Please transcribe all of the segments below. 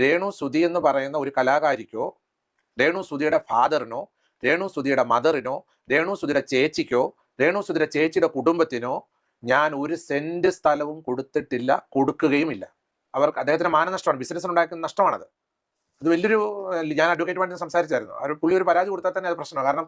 രേണു സുധി എന്ന് പറയുന്ന ഒരു കലാകാരിക്കോ രേണു സുധിയുടെ ഫാദറിനോ രേണു സുധിയുടെ മദറിനോ രേണു സുധിയുടെ ചേച്ചിക്കോ രേണു സുധിയുടെ ചേച്ചിയുടെ കുടുംബത്തിനോ ഞാൻ ഒരു സെന്റ് സ്ഥലവും കൊടുത്തിട്ടില്ല കൊടുക്കുകയുമില്ല. അവർക്ക് അദ്ദേഹത്തിന് മാനനഷ്ടമാണ് ബിസിനസ്സിന് ഉണ്ടാക്കുന്ന നഷ്ടമാണത്. അത് വലിയൊരു ഞാൻ അഡ്വക്കേറ്റ് വേണ്ടി സംസാരിച്ചായിരുന്നു. അവർ പുള്ളി ഒരു പരാതി കൊടുത്താൽ തന്നെ അത് പ്രശ്നമാണ്. കാരണം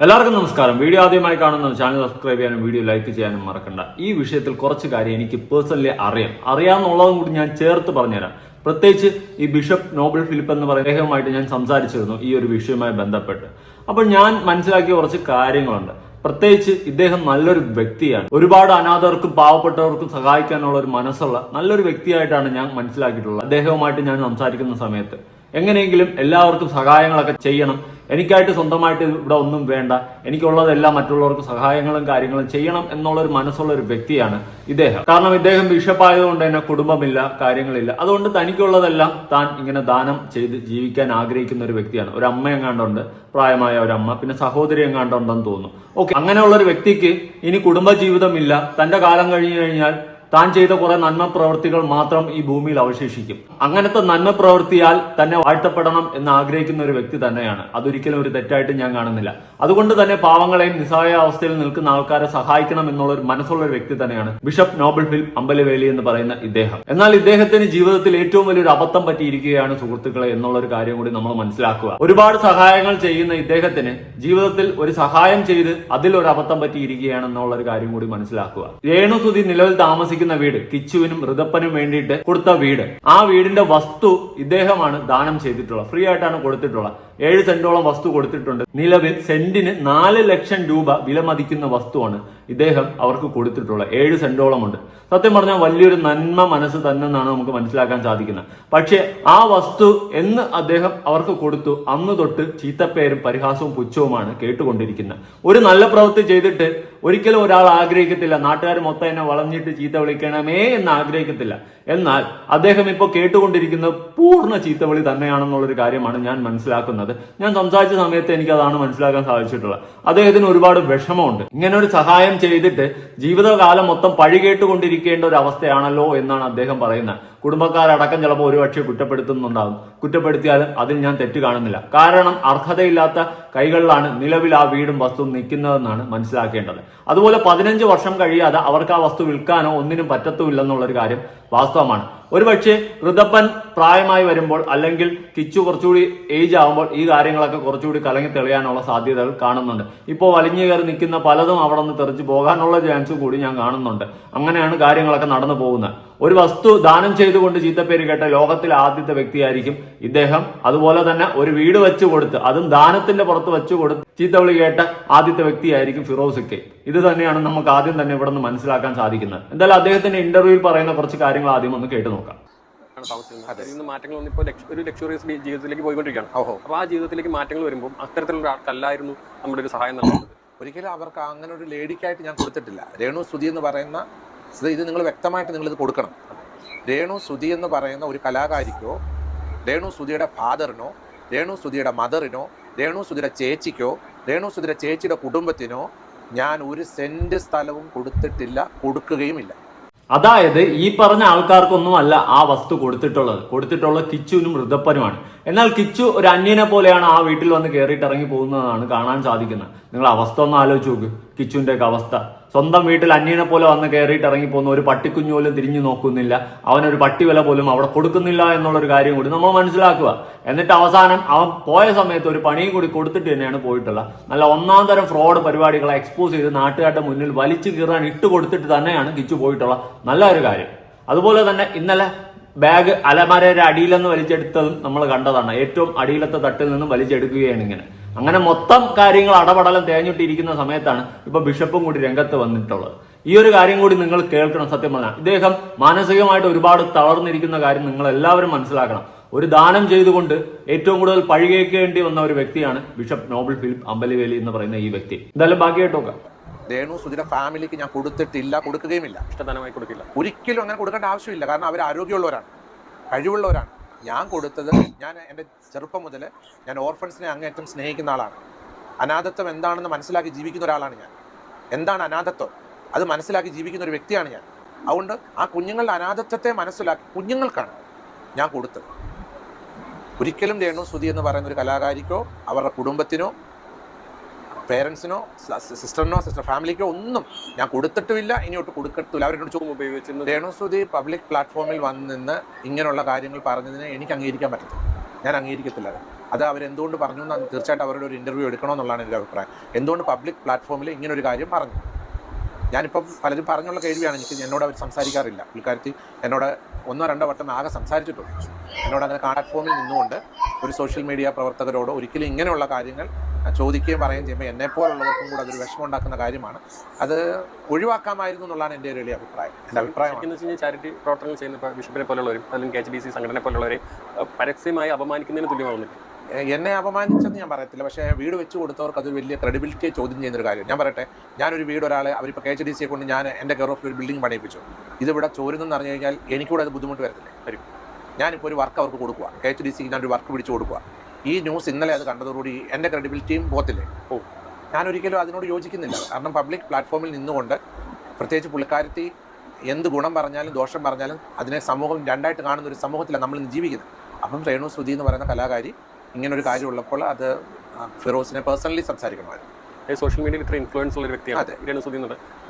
എല്ലാവർക്കും നമസ്കാരം. വീഡിയോ ആദ്യമായി കാണുന്ന ചാനൽ സബ്സ്ക്രൈബ് ചെയ്യാനും വീഡിയോ ലൈക്ക് ചെയ്യാനും മറക്കണ്ട. ഈ വിഷയത്തിൽ കുറച്ച് കാര്യം എനിക്ക് പേഴ്സണലി അറിയാം. അറിയാമെന്നുള്ളതും കൂടി ഞാൻ ചേർത്ത് പറഞ്ഞുതരാം. പ്രത്യേകിച്ച് ഈ ബിഷപ്പ് നോബൽ ഫിലിപ്പ് എന്ന് പറയുന്ന അദ്ദേഹവുമായിട്ട് ഞാൻ സംസാരിച്ചിരുന്നു ഈ ഒരു വിഷയവുമായി ബന്ധപ്പെട്ട്. അപ്പോൾ ഞാൻ മനസ്സിലാക്കിയ കുറച്ച് കാര്യങ്ങളുണ്ട്. പ്രത്യേകിച്ച് ഇദ്ദേഹം നല്ലൊരു വ്യക്തിയാണ്. ഒരുപാട് അനാഥർക്കും പാവപ്പെട്ടവർക്കും സഹായിക്കാനുള്ള ഒരു മനസ്സുള്ള നല്ലൊരു വ്യക്തിയായിട്ടാണ് ഞാൻ മനസ്സിലാക്കിയിട്ടുള്ളത്. അദ്ദേഹവുമായിട്ട് ഞാൻ സംസാരിക്കുന്ന സമയത്ത് എങ്ങനെയെങ്കിലും എല്ലാവർക്കും സഹായങ്ങളൊക്കെ ചെയ്യണം. എനിക്കായിട്ട് സ്വന്തമായിട്ട് ഇവിടെ ഒന്നും വേണ്ട. എനിക്കുള്ളതെല്ലാം മറ്റുള്ളവർക്ക് സഹായങ്ങളും കാര്യങ്ങളും ചെയ്യണം എന്നുള്ള ഒരു മനസ്സുള്ള ഒരു വ്യക്തിയാണ് ഇദ്ദേഹം. കാരണം ഇദ്ദേഹം ബിഷപ്പായതുകൊണ്ട് തന്നെ കുടുംബമില്ല കാര്യങ്ങളില്ല. അതുകൊണ്ട് തനിക്കുള്ളതെല്ലാം താൻ ഇങ്ങനെ ദാനം ചെയ്ത് ജീവിക്കാൻ ആഗ്രഹിക്കുന്ന ഒരു വ്യക്തിയാണ്. ഒരു അമ്മ എങ്ങാണ്ടുണ്ട് പ്രായമായ ഒരു അമ്മ പിന്നെ സഹോദരി എങ്ങാണ്ടുണ്ടെന്ന് തോന്നുന്നു. ഓക്കെ അങ്ങനെയുള്ള ഒരു വ്യക്തിക്ക് ഇനി കുടുംബ ജീവിതമില്ല തന്റെ കാലം കഴിഞ്ഞു കഴിഞ്ഞാൽ താൻ ചെയ്ത കുറെ നന്മ പ്രവൃത്തികൾ മാത്രം ഈ ഭൂമിയിൽ അവശേഷിക്കും. അങ്ങനത്തെ നന്മ പ്രവൃത്തിയാൽ തന്നെ വാഴ്ത്തപ്പെടണം എന്ന് ആഗ്രഹിക്കുന്ന ഒരു വ്യക്തി തന്നെയാണ്. അതൊരിക്കലും ഒരു തെറ്റായിട്ട് ഞാൻ കാണുന്നില്ല. അതുകൊണ്ട് തന്നെ പാവങ്ങളെയും നിസ്സഹായ അവസ്ഥയിൽ നിൽക്കുന്ന ആൾക്കാരെ സഹായിക്കണം എന്നുള്ള ഒരു മനസ്സുള്ള ഒരു വ്യക്തി തന്നെയാണ് ബിഷപ്പ് നോബൽ ഫിൽ അമ്പലവേലി എന്ന് പറയുന്ന ഇദ്ദേഹം. എന്നാൽ ഇദ്ദേഹത്തിന് ജീവിതത്തിൽ ഏറ്റവും വലിയൊരു അബദ്ധം പറ്റിയിരിക്കുകയാണ് സുഹൃത്തുക്കളെ എന്നുള്ള ഒരു കാര്യം കൂടി നമ്മൾ മനസ്സിലാക്കുക. ഒരുപാട് സഹായങ്ങൾ ചെയ്യുന്ന ഇദ്ദേഹത്തിന് ജീവിതത്തിൽ ഒരു സഹായം ചെയ്ത് അതിൽ ഒരു അബദ്ധം പറ്റിയിരിക്കുകയാണ് എന്നുള്ള ഒരു കാര്യം കൂടി മനസ്സിലാക്കുക. രേണുസുതി നിലവിൽ താമസിക്കുന്ന വീട് കിച്ചുവിനും ഋതപ്പനും വേണ്ടിയിട്ട് കൊടുത്ത വീട്. ആ വീടിന്റെ വസ്തു ഇദ്ദേഹമാണ് ദാനം ചെയ്തിട്ടുള്ളത്. ഫ്രീ ആയിട്ടാണ് കൊടുത്തിട്ടുള്ളത്. ഏഴ് സെന്റോളം വസ്തു കൊടുത്തിട്ടുണ്ട്. നിലവിൽ സെന്റിന് നാല് ലക്ഷം രൂപ വില മതിക്കുന്ന വസ്തുവാണ് ഇദ്ദേഹം അവർക്ക് കൊടുത്തിട്ടുള്ളത്. ഏഴ് സെന്റോളം ഉണ്ട് സത്യം പറഞ്ഞാൽ വലിയൊരു നന്മ മനസ്സ് തന്നെ എന്നാണ് നമുക്ക് മനസ്സിലാക്കാൻ സാധിക്കുന്നത്. പക്ഷേ ആ വസ്തു എന്ന് അദ്ദേഹം അവർക്ക് കൊടുത്തു. അന്ന് തൊട്ട് ചീത്തപ്പേരും പരിഹാസവും പുച്ഛവുമാണ് കേട്ടുകൊണ്ടിരിക്കുന്നത്. ഒരു നല്ല പ്രവൃത്തി ചെയ്തിട്ട് ഒരിക്കലും ഒരാൾ ആഗ്രഹിക്കത്തില്ല. നാട്ടുകാർ മൊത്തം എന്നെ വളഞ്ഞിട്ട് ചീത്ത വിളിക്കണമേ എന്ന് ആഗ്രഹിക്കത്തില്ല. എന്നാൽ അദ്ദേഹം ഇപ്പോൾ കേട്ടുകൊണ്ടിരിക്കുന്നത് പൂർണ ചീത്തവിളി തന്നെയാണെന്നുള്ളൊരു കാര്യമാണ് ഞാൻ മനസ്സിലാക്കുന്നത്. ഞാൻ സംസാരിച്ച സമയത്ത് എനിക്ക് അതാണ് മനസ്സിലാക്കാൻ സാധിച്ചിട്ടുള്ളത്. അദ്ദേഹത്തിന് ഒരുപാട് വിഷമമുണ്ട്. ഇങ്ങനെ ഒരു സഹായം ചെയ്തിട്ട് ജീവിതകാലം മൊത്തം പഴി കേട്ടുകൊണ്ടിരിക്കേണ്ട ഒരു അവസ്ഥയാണല്ലോ എന്നാണ് അദ്ദേഹം പറയുന്നത്. കുടുംബക്കാരടക്കം ചിലപ്പോൾ ഒരുപക്ഷെ കുറ്റപ്പെടുത്തുന്നുണ്ടാകും കുറ്റപ്പെടുത്തിയാലും അതിൽ ഞാൻ തെറ്റ് കാണുന്നില്ല. കാരണം അർഹതയില്ലാത്ത കൈകളിലാണ് നിലവിൽ ആ വീടും വസ്തുവും നിൽക്കുന്നതെന്നാണ് മനസ്സിലാക്കേണ്ടത്. അതുപോലെ പതിനഞ്ച് വർഷം കഴിയാതെ അവർക്ക് ആ വസ്തു വിൽക്കാനോ ഒന്നിനും പറ്റത്തുമില്ലെന്നുള്ളൊരു കാര്യം വാസ്തവമാണ് ഒരുപക്ഷെ ഋതപ്പൻ പ്രായമായി വരുമ്പോൾ അല്ലെങ്കിൽ കിച്ചു കുറച്ചുകൂടി ഏജ് ആകുമ്പോൾ ഈ കാര്യങ്ങളൊക്കെ കുറച്ചുകൂടി കലങ്ങി തെളിയാനുള്ള സാധ്യതകൾ കാണുന്നുണ്ട്. ഇപ്പോൾ വലിഞ്ഞു കയറി നിൽക്കുന്ന പലതും അവിടെ നിന്ന് തെറിച്ച് പോകാനുള്ള ചാൻസ് കൂടി ഞാൻ കാണുന്നുണ്ട്. അങ്ങനെയാണ് കാര്യങ്ങളൊക്കെ നടന്നു പോകുന്നത്. ഒരു വസ്തു ദാനം ചെയ്തുകൊണ്ട് ചീത്തപ്പേര് കേട്ട ലോകത്തിലെ ആദ്യത്തെ വ്യക്തിയായിരിക്കും ഇദ്ദേഹം. അതുപോലെ തന്നെ ഒരു വീട് വെച്ചു കൊടുത്ത് അതും ദാനത്തിന്റെ പുറത്ത് വെച്ചു കൊടുത്ത് ചീത്തവിളി കേട്ട ആദ്യത്തെ വ്യക്തിയായിരിക്കും ഫിറോസ് കെ. ഇത് തന്നെയാണ് നമുക്ക് ആദ്യം തന്നെ ഇവിടെ നിന്ന് മനസ്സിലാക്കാൻ സാധിക്കുന്നത്. എന്തായാലും അദ്ദേഹത്തിന്റെ ഇന്റർവ്യൂവിൽ പറയുന്ന കുറച്ച് കാര്യങ്ങൾ ആദ്യം ഒന്ന് കേട്ടു നോക്കാം. ഇന്ന് മാറ്റങ്ങളൊന്നും ഇപ്പോൾ ഒരു ലക്ഷറിയസ് ജീവിതത്തിലേക്ക് പോയിക്കൊണ്ടിരിക്കുകയാണ്. അപ്പോൾ ആ ജീവിതത്തിലേക്ക് മാറ്റങ്ങൾ വരുമ്പോൾ അത്തരത്തിലുള്ള ആൾക്കല്ലായിരുന്നു നമ്മുടെ ഒരു സഹായം നൽകുന്നത്. ഒരിക്കലും അവർക്ക് അങ്ങനെ ഒരു ലേഡിക്കായിട്ട് ഞാൻ കൊടുത്തിട്ടില്ല. രേണു സുതി എന്ന് പറയുന്ന ഇത് ഇത് നിങ്ങൾ വ്യക്തമായിട്ട് നിങ്ങൾ ഇത് കൊടുക്കണം. രേണു സുതി എന്ന് പറയുന്ന ഒരു കലാകാരിക്കോ രേണു സുധിയുടെ ഫാദറിനോ രേണു സുധിയുടെ മദറിനോ രേണു സുധിയുടെ ചേച്ചിക്കോ രേണു സുധിയുടെ ചേച്ചിയുടെ കുടുംബത്തിനോ ഞാൻ ഒരു സെന്റ് സ്ഥലവും കൊടുത്തിട്ടില്ല കൊടുക്കുകയുമില്ല. അതായത് ഈ പറഞ്ഞ ആൾക്കാർക്കൊന്നുമല്ല ആ വസ്തു കൊടുത്തിട്ടുള്ളത്. കൊടുത്തിട്ടുള്ളത് കിച്ചുവിനും ഋതപ്പനുമാണ് എന്നാൽ കിച്ചു ഒരു അന്യനെ പോലെയാണ് ആ വീട്ടിൽ വന്ന് കയറിയിട്ട് ഇറങ്ങി പോകുന്നതാണ് കാണാൻ സാധിക്കുന്നത്. നിങ്ങൾ അവസ്ഥ ഒന്ന് ആലോചിച്ച് നോക്ക്. കിച്ചുവിന്റെ ഒക്കെ അവസ്ഥ. സ്വന്തം വീട്ടിൽ അന്യനെ പോലെ വന്ന് കയറിയിട്ട് ഇറങ്ങി പോകുന്ന ഒരു പട്ടിക്കുഞ്ഞു പോലും തിരിഞ്ഞു നോക്കുന്നില്ല. അവനൊരു പട്ടി വില പോലും അവിടെ കൊടുക്കുന്നില്ല എന്നുള്ളൊരു കാര്യം കൂടി നമ്മൾ മനസ്സിലാക്കുക. എന്നിട്ട് അവസാനം അവൻ പോയ സമയത്ത് ഒരു പണിയും കൂടി കൊടുത്തിട്ട് തന്നെയാണ് പോയിട്ടുള്ളത്. നല്ല ഒന്നാം തരം ഫ്രോഡ് പരിപാടികളെ എക്സ്പോസ് ചെയ്ത് നാട്ടുകാരുടെ മുന്നിൽ വലിച്ചു കീറാൻ ഇട്ട് കൊടുത്തിട്ട് തന്നെയാണ് കിച്ചു പോയിട്ടുള്ള നല്ല ഒരു കാര്യം. അതുപോലെ തന്നെ ഇന്നലെ ബാഗ് അലമാരയുടെ അടിയിൽ നിന്ന് വലിച്ചെടുത്തതും നമ്മൾ കണ്ടതാണ്. ഏറ്റവും അടിയിലത്തെ തട്ടിൽ നിന്നും വലിച്ചെടുക്കുകയാണ് ഇങ്ങനെ. അങ്ങനെ മൊത്തം കാര്യങ്ങൾ അടപടലം തേഞ്ഞിട്ടിരിക്കുന്ന സമയത്താണ് ഇപ്പൊ ബിഷപ്പും കൂടി രംഗത്ത് വന്നിട്ടുള്ളത്. ഈ ഒരു കാര്യം കൂടി നിങ്ങൾ കേൾക്കണം സത്യം പറഞ്ഞാൽ. ഇദ്ദേഹം മാനസികമായിട്ട് ഒരുപാട് തളർന്നിരിക്കുന്ന കാര്യം നിങ്ങൾ എല്ലാവരും മനസ്സിലാക്കണം. ഒരു ദാനം ചെയ്തുകൊണ്ട് ഏറ്റവും കൂടുതൽ പഴികേക്കേണ്ടി വന്ന ഒരു വ്യക്തിയാണ് ബിഷപ്പ് നോബൽ ഫിലിപ്പ് അമ്പലിവേലി എന്ന് പറയുന്ന ഈ വ്യക്തി. എന്തായാലും ബാക്കിയായിട്ട് നോക്കാം രേണു സുധിയുടെ ഫാമിലിക്ക് ഞാൻ കൊടുത്തിട്ടില്ല കൊടുക്കുകയുമില്ല. ഇഷ്ടധനമായി കൊടുക്കില്ല. ഒരിക്കലും അങ്ങനെ കൊടുക്കേണ്ട ആവശ്യമില്ല. കാരണം അവർ ആരോഗ്യമുള്ളവരാണ് കഴിവുള്ളവരാണ്. ഞാൻ കൊടുത്തത് ഞാൻ എന്റെ ചെറുപ്പം മുതൽ ഞാൻ ഓർഫൻസിനെ അങ്ങേറ്റം സ്നേഹിക്കുന്ന ആളാണ്. അനാഥത്വം എന്താണെന്ന് മനസ്സിലാക്കി ജീവിക്കുന്ന ഒരാളാണ് ഞാൻ. എന്താണ് അനാഥത്വം? അത് മനസ്സിലാക്കി ജീവിക്കുന്ന ഒരു വ്യക്തിയാണ് ഞാൻ. അതുകൊണ്ട് ആ കുഞ്ഞുങ്ങളുടെ അനാഥത്വത്തെ മനസ്സിലാക്കി കുഞ്ഞുങ്ങൾക്കാണ് ഞാൻ കൊടുത്തത്. ഒരിക്കലും രേണു സുധി എന്ന് പറയുന്ന ഒരു കലാകാരിക്കോ അവരുടെ കുടുംബത്തിനോ പേരൻസിനോ സിസ്റ്ററിനോ സിസ്റ്റർ ഫാമിലിക്കോ ഒന്നും ഞാൻ കൊടുത്തിട്ടുമില്ല ഇനിയോട്ട് കൊടുക്കത്തില്ല അവരോട് ചോദ്യം ഉപയോഗിച്ചിരുന്നു രേണുസുതി പബ്ലിക് പ്ലാറ്റ്ഫോമിൽ വന്ന് നിന്ന് ഇങ്ങനെയുള്ള കാര്യങ്ങൾ പറഞ്ഞതിനെ എനിക്ക് അംഗീകരിക്കാൻ പറ്റത്തില്ല. ഞാൻ അംഗീകരിക്കത്തില്ല അത്. അവരെന്തുകൊണ്ട് പറഞ്ഞു എന്ന് തീർച്ചയായിട്ടും അവരുടെ ഒരു ഇന്റർവ്യൂ എടുക്കണമെന്നുള്ളതാണ് എന്റെ അഭിപ്രായം. എന്തുകൊണ്ട് പബ്ലിക് പ്ലാറ്റ്ഫോമിൽ ഇങ്ങനൊരു കാര്യം പറഞ്ഞു? ഞാനിപ്പം പലരും പറഞ്ഞുള്ള കേൾവിയാണ്. എനിക്ക് എന്നോട് അവർ സംസാരിക്കാറില്ല. പുള്ളിക്കാരത്തി എന്നോട് ഒന്നോ രണ്ടോ വട്ടം ആകെ സംസാരിച്ചിട്ടുണ്ട്. എന്നോട് അങ്ങനെ പ്ലാറ്റ്ഫോമിൽ നിന്നുകൊണ്ട് ഒരു സോഷ്യൽ മീഡിയ പ്രവർത്തകരോട് ഒരിക്കലും ഇങ്ങനെയുള്ള കാര്യങ്ങൾ ചോദിക്കുകയും പറയുകയും ചെയ്യുമ്പോൾ എന്നെപ്പോലുള്ളവർക്കും കൂടെ അതൊരു വിഷമം ഉണ്ടാക്കുന്ന കാര്യമാണ്. അത് ഒഴിവാക്കാമായിരുന്നു എന്നുള്ളതാണ് എന്റെ ഒരു വലിയ അഭിപ്രായം. എന്റെ അഭിപ്രായം എന്ന് വെച്ച് കഴിഞ്ഞാൽ ചാരിറ്റി പ്രവർത്തനങ്ങൾ ചെയ്യുന്ന ബിഷപ്പിനെ പോലുള്ളവരും അല്ലെങ്കിൽ കെ എച്ച് ഡി സി സംഘടന പോലുള്ളവരെ പരസ്യമായി അപമാനിക്കുന്നതിന് തുല്യമാവുന്നില്ല. എന്നെ അപമാനിച്ചെന്ന് ഞാൻ പറയത്തില്ല. പക്ഷേ വീട് വെച്ച് കൊടുത്തവർക്ക് അത് വലിയ ക്രെഡിബിലിറ്റിയെ ചോദ്യം ചെയ്യുന്ന ഒരു കാര്യം. ഞാൻ പറയട്ടെ ഞാനൊരു വീട് ഒരാളെ അവരിപ്പോൾ കെ എച്ച് ഡി സിയെ കൊണ്ട് ഞാൻ എന്റെ കെയർ ഒരു ബിൽഡിംഗ് പണിയിപ്പിച്ചു. ഇതിവിടെ ചോരുന്നെന്ന് അറിഞ്ഞു കഴിഞ്ഞാൽ എനിക്കൂടെ അത് ബുദ്ധിമുട്ട് വരത്തില്ലേ. വരും. ഞാനിപ്പോൾ ഒരു വർക്ക് അവർക്ക് കൊടുക്കുക കെ എച്ച് ഡി സിക്ക് ഞാനൊരു വർക്ക് പിടിച്ചു കൊടുക്കുക ഈ ന്യൂസ് ഇന്നലെ അത് കണ്ടതോടുകൂടി എന്റെ ക്രെഡിബിലിറ്റിയും പോത്തില്ലേ? ഓ. ഞാൻ ഒരിക്കലും അതിനോട് യോജിക്കുന്നില്ല. കാരണം പബ്ലിക് പ്ലാറ്റ്ഫോമിൽ നിന്നുകൊണ്ട് പ്രത്യേകിച്ച് പുള്ളിക്കാരത്തി എന്ത് ഗുണം പറഞ്ഞാലും ദോഷം പറഞ്ഞാലും അതിനെ സമൂഹം രണ്ടായിട്ട് കാണുന്ന ഒരു സമൂഹത്തിലാണ് നമ്മൾ ഇന്ന് ജീവിക്കുന്നത്. അപ്പം രേണു സുധി എന്ന് പറയുന്ന കലാകാരി ഇങ്ങനൊരു കാര്യമുള്ളപ്പോൾ കാര്യം അത് ഫിറോസിനെ പേഴ്സണലി സംസാരിക്കണമായിരുന്നു. സോഷ്യൽ മീഡിയയിൽ ഇത്ര ഇൻഫ്ലുവൻസ് ഉള്ള ഒരു വ്യക്തിയാണ്. രേണു സുധി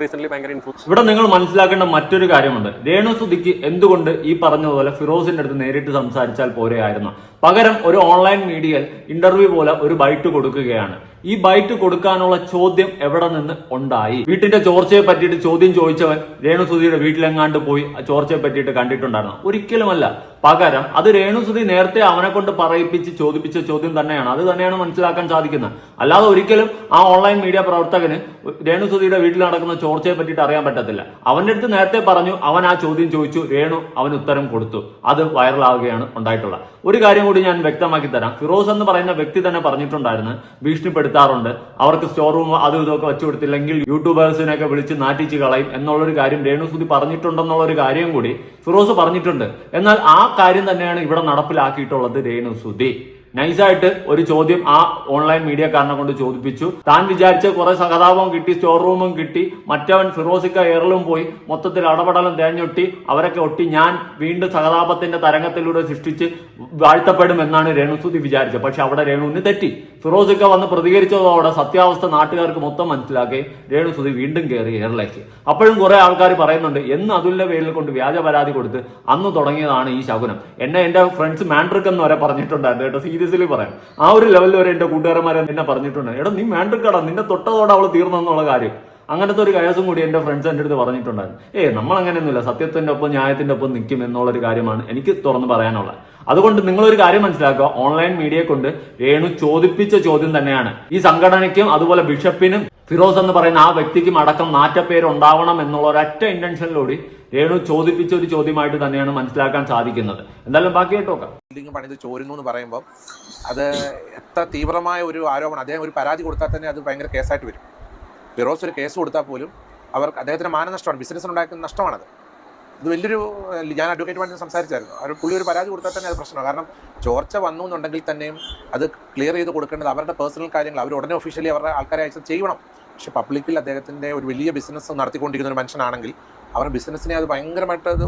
റീസെന്റ് ഭയങ്കര ഇൻഫ്ലുവൻസ് ഇവിടെ നിങ്ങൾ മനസ്സിലാക്കേണ്ട മറ്റൊരു കാര്യമുണ്ട്. രേണു സുധിക്ക് എന്തുകൊണ്ട് ഈ പറഞ്ഞതുപോലെ ഫിറോസിന്റെ അടുത്ത് നേരിട്ട് സംസാരിച്ചാൽ പോരെയായിരുന്നു? പകരം ഒരു ഓൺലൈൻ മീഡിയയിൽ ഇന്റർവ്യൂ പോലെ ഒരു ബൈറ്റ് കൊടുക്കുകയാണ്. ഈ ബൈറ്റ് കൊടുക്കാനുള്ള ചോദ്യം എവിടെ നിന്ന് ഉണ്ടായി? വീട്ടിന്റെ ചോർച്ചയെ പറ്റിയിട്ട് ചോദ്യം ചോദിച്ചവൻ രേണുസുതിയുടെ വീട്ടിലെങ്ങാണ്ട് പോയി ആ ചോർച്ചയെ പറ്റിയിട്ട് കണ്ടിട്ടുണ്ടായിരുന്നു. ഒരിക്കലുമല്ല. പകരം അത് രേണുസുതി നേരത്തെ അവനെ കൊണ്ട് പറയിപ്പിച്ച് ചോദിപ്പിച്ച ചോദ്യം തന്നെയാണ്. അത് തന്നെയാണ് മനസ്സിലാക്കാൻ സാധിക്കുന്നത്. അല്ലാതെ ഒരിക്കലും ആ ഓൺലൈൻ മീഡിയ പ്രവർത്തകന് രേണുസുതിയുടെ വീട്ടിൽ നടക്കുന്ന ചോർച്ചയെ പറ്റിയിട്ട് അറിയാൻ പറ്റത്തില്ല. അവന്റെ അടുത്ത് നേരത്തെ പറഞ്ഞു അവൻ ആ ചോദ്യം ചോദിച്ചു രേണു അവൻ ഉത്തരം കൊടുത്തു. അത് വൈറലാവുകയാണ് ഉണ്ടായിട്ടുള്ളത്. ഒരു കാര്യം കൂടി ഞാൻ വ്യക്തമാക്കി തരാം. ഫിറോസ് എന്ന് പറയുന്ന വ്യക്തി തന്നെ പറഞ്ഞിട്ടുണ്ടായിരുന്നു ഭീഷണിപ്പെടുത്താറുണ്ട് അവർക്ക് സ്റ്റോർ റൂം അതും ഇതൊക്കെ വെച്ചു കൊടുത്തില്ലെങ്കിൽ യൂട്യൂബേഴ്സിനെയൊക്കെ വിളിച്ച് നാട്ടിച്ച് കളയും എന്നുള്ളൊരു കാര്യം രേണുസുതി പറഞ്ഞിട്ടുണ്ടെന്നുള്ളൊരു കാര്യം കൂടി ഫിറോസ് പറഞ്ഞിട്ടുണ്ട്. എന്നാൽ ആ കാര്യം തന്നെയാണ് ഇവിടെ നടപ്പിലാക്കിയിട്ടുള്ളത് രേണുസുതി. നൈസായിട്ട് ഒരു ചോദ്യം ആ ഓൺലൈൻ മീഡിയക്കാരനെ കൊണ്ട് ചോദിപ്പിച്ചു. താൻ വിചാരിച്ച കുറെ സഹതാപം കിട്ടി സ്റ്റോർ റൂമും കിട്ടി മറ്റവൻ ഫിറോസിക്ക എയറിലും പോയി മൊത്തത്തിൽ അടപടലം തേഞ്ഞൊട്ടി അവരൊക്കെ ഒട്ടി ഞാൻ വീണ്ടും സഹതാപത്തിന്റെ തരംഗത്തിലൂടെ സൃഷ്ടിച്ച് വാഴ്ത്തപ്പെടുമെന്നാണ് രേണുസുതി വിചാരിച്ചത്. പക്ഷെ അവിടെ രേണുവിന് തെറ്റി. ഫിറോസിക്ക വന്ന് പ്രതികരിച്ചതോടെ സത്യാവസ്ഥ നാട്ടുകാർക്ക് മൊത്തം മനസ്സിലാക്കി. രേണുസുതി വീണ്ടും കയറി എയറിലേക്ക്. അപ്പോഴും കുറെ ആൾക്കാർ പറയുന്നുണ്ട് എന്ന് അതുല്യ പേരിൽ കൊണ്ട് വ്യാജ പരാതി കൊടുത്ത് അന്ന് തുടങ്ങിയതാണ് ഈ ശകുനം. എന്നെ എന്റെ ഫ്രണ്ട്സ് മാൻഡ്രിക് എന്ന് വരെ പറഞ്ഞിട്ടുണ്ടായിരുന്നു കേട്ടോ. സീരിയസ്ലി പറയാം. ആ ഒരു ലെവലിൽ വരെ എന്റെ കൂട്ടുകാരന്മാരെ എന്നെ പറഞ്ഞിട്ടുണ്ട്. എടാ നീ മാൻഡ്രിക്കടാ. നിന്റെ തൊട്ടതോടെ അവൾ തീർന്നെന്നുള്ള കാര്യം. അങ്ങനത്തെ ഒരു കേസും കൂടി എന്റെ ഫ്രണ്ട്സ് എന്റെ അടുത്ത് പറഞ്ഞിട്ടുണ്ടായിരുന്നു. ഏ നമ്മൾ അങ്ങനെയൊന്നുമില്ല സത്യത്തിന്റെ ഒപ്പം ന്യായത്തിന്റെ ഒപ്പം നിൽക്കും എന്നുള്ളൊരു കാര്യമാണ് എനിക്ക് തുറന്ന് പറയാനുള്ളത്. അതുകൊണ്ട് നിങ്ങളൊരു കാര്യം മനസ്സിലാക്കുക. ഓൺലൈൻ മീഡിയയെ കൊണ്ട് രേണു ചോദിപ്പിച്ച ചോദ്യം തന്നെയാണ്. ഈ സംഘടനയ്ക്കും അതുപോലെ ബിഷപ്പിനും ഫിറോസ് എന്ന് പറയുന്ന ആ വ്യക്തിക്കും അടക്കം നാറ്റപ്പേര് ഉണ്ടാവണം എന്നുള്ള ഒരൊറ്റ ഇന്റൻഷനിലൂടെ രേണു ചോദിപ്പിച്ച ഒരു ചോദ്യമായിട്ട് തന്നെയാണ് മനസ്സിലാക്കാൻ സാധിക്കുന്നത്. എന്തായാലും ബാക്കി നോക്കാം. ബിൽഡിംഗ് പണിത് ചോരുന്നു എന്ന് പറയുമ്പോൾ അത് എത്ര തീവ്രമായ ഒരു ആരോപണം അദ്ദേഹം ഒരു പരാതി കൊടുത്താൽ തന്നെ അത് ഭയങ്കര കേസായിട്ട് വരും. ഫിറോസ് ഒരു കേസ് കൊടുത്താൽ പോലും അവർ അദ്ദേഹത്തിന് മാനനഷ്ടമാണ് ബിസിനസ്സിനുണ്ടാക്കുന്ന നഷ്ടമാണത്. ഇത് വലിയൊരു ഞാൻ ഞാൻ അഡ്വക്കേറ്റുമായിട്ട് സംസാരിച്ചായിരുന്നു. അവർ പുള്ളി ഒരു പരാതി കൊടുത്താൽ തന്നെ അത് പ്രശ്നമാണ്. കാരണം ചോർച്ച വന്നു എന്നുണ്ടെങ്കിൽ തന്നെയും അത് ക്ലിയർ ചെയ്ത് കൊടുക്കേണ്ടത് അവരുടെ പേഴ്സണൽ കാര്യങ്ങൾ അവർ ഉടനെ ഒഫീഷ്യലി അവരുടെ ആൾക്കാരെ അയച്ച് ചെയ്യണം. പക്ഷെ പബ്ലിക്കിൽ അദ്ദേഹത്തിന്റെ ഒരു വലിയ ബിസിനസ് നടത്തിക്കൊണ്ടിരിക്കുന്ന ഒരു മനുഷ്യനാണെങ്കിൽ അവരുടെ ബിസിനസ്സിനെ അത് ഭയങ്കരമായിട്ട് അത്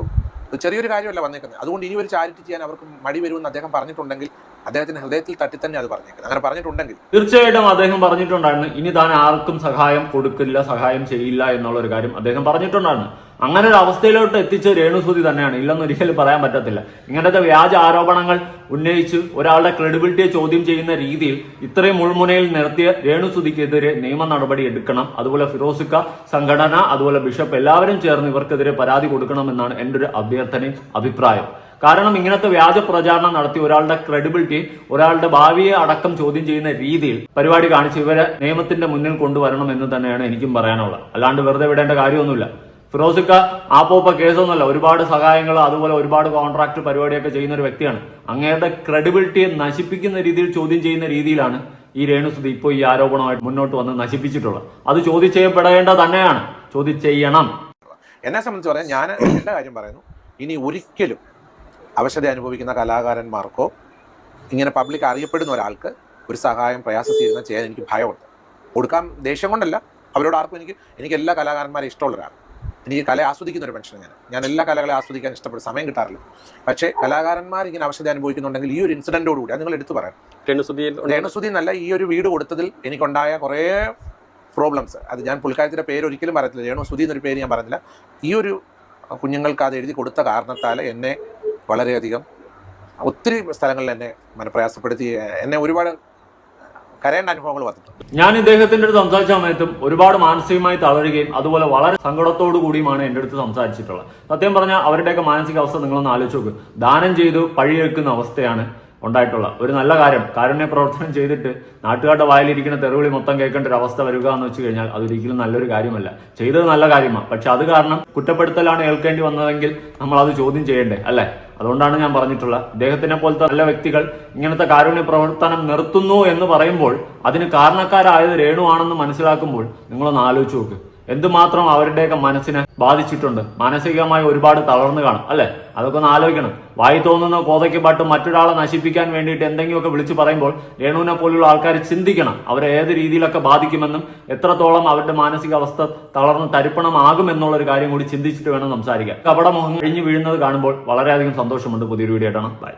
ചെറിയൊരു കാര്യമല്ല വന്നേക്കുന്നത്. അതുകൊണ്ട് ഇനി ഒരു ചാരിറ്റി ചെയ്യാൻ അവർക്ക് മടി വരുമെന്ന് അദ്ദേഹം പറഞ്ഞിട്ടുണ്ടെങ്കിൽ അദ്ദേഹത്തിന്റെ ഹൃദയത്തിൽ തട്ടി തന്നെ അത് പറഞ്ഞേക്കുന്നത് അങ്ങനെ പറഞ്ഞിട്ടുണ്ടെങ്കിൽ തീർച്ചയായിട്ടും അദ്ദേഹം പറഞ്ഞിട്ടുണ്ടായിരുന്നു ഇനി താൻ ആർക്കും സഹായം കൊടുക്കില്ല സഹായം ചെയ്യില്ല എന്നുള്ള ഒരു കാര്യം അദ്ദേഹം പറഞ്ഞിട്ടുണ്ടായിരുന്നു. അങ്ങനെ ഒരു അവസ്ഥയിലോട്ട് എത്തിച്ച രേണുസൂതി തന്നെയാണ്. ഇല്ലെന്ന് ഒരിക്കലും പറയാൻ പറ്റത്തില്ല. ഇങ്ങനത്തെ വ്യാജ ആരോപണങ്ങൾ ഉന്നയിച്ച് ഒരാളുടെ ക്രെഡിബിലിറ്റിയെ ചോദ്യം ചെയ്യുന്ന രീതിയിൽ ഇത്രയും മുൾമുനയിൽ നിർത്തിയ രേണുസുതിക്കെതിരെ നിയമ നടപടി എടുക്കണം. അതുപോലെ ഫിറോസിക്ക സംഘടന അതുപോലെ ബിഷപ്പ് എല്ലാവരും ചേർന്ന് ഇവർക്കെതിരെ പരാതി കൊടുക്കണമെന്നാണ് എന്റെ ഒരു അഭ്യർത്ഥനയും അഭിപ്രായം. കാരണം ഇങ്ങനത്തെ വ്യാജ പ്രചാരണം നടത്തി ഒരാളുടെ ക്രെഡിബിലിറ്റി ഒരാളുടെ ഭാവിയെ അടക്കം ചോദ്യം ചെയ്യുന്ന രീതിയിൽ പരിപാടി കാണിച്ച് ഇവരെ നിയമത്തിന്റെ മുന്നിൽ കൊണ്ടുവരണം എന്ന് തന്നെയാണ് എനിക്കും പറയാനുള്ളത്. അല്ലാണ്ട് വെറുതെ വിടേണ്ട കാര്യമൊന്നുമില്ല. ഫിറോസിക്ക ആപ്പോപ്പ കേസൊന്നുമല്ല. ഒരുപാട് സഹായങ്ങൾ അതുപോലെ ഒരുപാട് കോൺട്രാക്ട് പരിപാടിയൊക്കെ ചെയ്യുന്ന ഒരു വ്യക്തിയാണ് അങ്ങയുടെ ക്രെഡിബിലിറ്റിയെ നശിപ്പിക്കുന്ന രീതിയിൽ ചോദ്യം ചെയ്യുന്ന രീതിയിലാണ് ഈ രേണുസുതി ഇപ്പോൾ ഈ ആരോപണമായിട്ട് മുന്നോട്ട് വന്ന് നശിപ്പിച്ചിട്ടുള്ളത്. അത് ചോദ്യം ചെയ്യപ്പെടേണ്ട തന്നെയാണ്. ചോദ്യം ചെയ്യണം. എന്നെ സംബന്ധിച്ച് പറയാൻ ഞാൻ എന്റെ കാര്യം പറയുന്നു. ഇനി ഒരിക്കലും അവശത അനുഭവിക്കുന്ന കലാകാരന്മാർക്കോ ഇങ്ങനെ പബ്ലിക് അറിയപ്പെടുന്ന ഒരാൾക്ക് ഒരു സഹായം പ്രയാസത്തിരുന്ന ചെയ്യാൻ എനിക്ക് ഭയമുണ്ട്. കൊടുക്കാൻ ദേഷ്യം കൊണ്ടല്ല. അവരോട് ആർക്കും എനിക്ക് എനിക്ക് എല്ലാ കലാകാരന്മാരെ ഇഷ്ടമുള്ള ഒരാൾ എനിക്ക് കല ആസ്വദിക്കുന്ന ഒരു മനുഷ്യനാണ് ഞാൻ. ഞാൻ എല്ലാ കലകളെ ആസ്വദിക്കാൻ ഇഷ്ടപ്പെടും. സമയം കിട്ടാറില്ല. പക്ഷേ കലാകാരന്മാർ ഇങ്ങനെ അവശത അനുഭവിക്കുന്നുണ്ടെങ്കിൽ ഈ ഒരു ഇൻസിഡന്റോടുകൂടി അത് നിങ്ങൾ എടുത്തു പറയാം. രേണുസുതി എന്നല്ല ഈ ഒരു വീട് കൊടുത്തതിൽ എനിക്കുണ്ടായ കുറേ പ്രോബ്ലംസ് അത് ഞാൻ പുൽക്കാലത്തിന്റെ പേര് ഒരിക്കലും പറയത്തില്ല. രേണുസുതി എന്നൊരു പേര് ഞാൻ പറഞ്ഞില്ല. ഈ ഒരു കുഞ്ഞുങ്ങൾക്ക് അത് എഴുതി കൊടുത്ത കാരണത്താൽ എന്നെ വളരെയധികം ഒത്തിരി സ്ഥലങ്ങളിൽ എന്നെ മനപ്രയാസപ്പെടുത്തി എന്നെ ഒരുപാട് കരയേണ്ട അനുഭവങ്ങൾ വന്നിട്ടുണ്ട്. ഞാൻ ഇദ്ദേഹത്തിന്റെ അടുത്ത് സംസാരിച്ച സമയത്തും ഒരുപാട് മാനസികമായി തളരുകയും അതുപോലെ വളരെ സങ്കടത്തോടു കൂടിയുമാണ് എന്റെ അടുത്ത് സംസാരിച്ചിട്ടുള്ളത്. സത്യം പറഞ്ഞാൽ അവരുടെയൊക്കെ മാനസിക അവസ്ഥ നിങ്ങളൊന്ന് ആലോചിച്ച് നോക്ക്. ദാനം ചെയ്തു പഴിയേൽക്കുന്ന അവസ്ഥയാണ് ഉണ്ടായിട്ടുള്ള ഒരു നല്ല കാര്യം കാരുണ്യ പ്രവർത്തനം ചെയ്തിട്ട് നാട്ടുകാരുടെ വായിലിരിക്കുന്ന തെറിവിളി മൊത്തം കേൾക്കേണ്ട ഒരു അവസ്ഥ വരിക എന്ന് വെച്ച് കഴിഞ്ഞാൽ അതൊരിക്കലും നല്ലൊരു കാര്യമല്ല. ചെയ്തത് നല്ല കാര്യമാണ് പക്ഷെ അത് കാരണം കുറ്റപ്പെടുത്തലാണ് ഏൽക്കേണ്ടി വന്നതെങ്കിൽ നമ്മൾ അത് ചോദ്യം ചെയ്യണ്ടേ? അല്ലേ? അതുകൊണ്ടാണ് ഞാൻ പറഞ്ഞിട്ടുള്ളത്. ഇദ്ദേഹത്തിനെ പോലത്തെ നല്ല വ്യക്തികൾ ഇങ്ങനത്തെ കാരുണ്യ പ്രവർത്തനം നിർത്തുന്നു എന്ന് പറയുമ്പോൾ അതിന് കാരണക്കാരായത് രേണു ആണെന്ന് മനസ്സിലാക്കുമ്പോൾ നിങ്ങളൊന്ന് ആലോചിച്ച് നോക്ക്. എന്തുമാത്രം അവരുടെയൊക്കെ മനസ്സിനെ ബാധിച്ചിട്ടുണ്ട്. മാനസികമായി ഒരുപാട് തളർന്നു കാണും അല്ലെ? അതൊക്കെ ഒന്ന് ആലോചിക്കണം. വായി തോന്നുന്ന കോതയ്ക്ക് പാട്ട് മറ്റൊരാളെ നശിപ്പിക്കാൻ വേണ്ടിയിട്ട് എന്തെങ്കിലുമൊക്കെ വിളിച്ചു പറയുമ്പോൾ രേണുവിനെ പോലുള്ള ആൾക്കാർ ചിന്തിക്കണം. അവരെ ഏത് രീതിയിലൊക്കെ ബാധിക്കുമെന്നും എത്രത്തോളം അവരുടെ മാനസികാവസ്ഥ തളർന്ന് തരിപ്പണമാകും എന്നുള്ളൊരു കാര്യം കൂടി ചിന്തിച്ചിട്ട് വേണം സംസാരിക്കാം കപടമോഹം കഴിഞ്ഞു വീഴുന്നത് കാണുമ്പോൾ വളരെയധികം സന്തോഷമുണ്ട്. പുതിയൊരു വീഡിയോ ആയിട്ടാണ്. ബൈ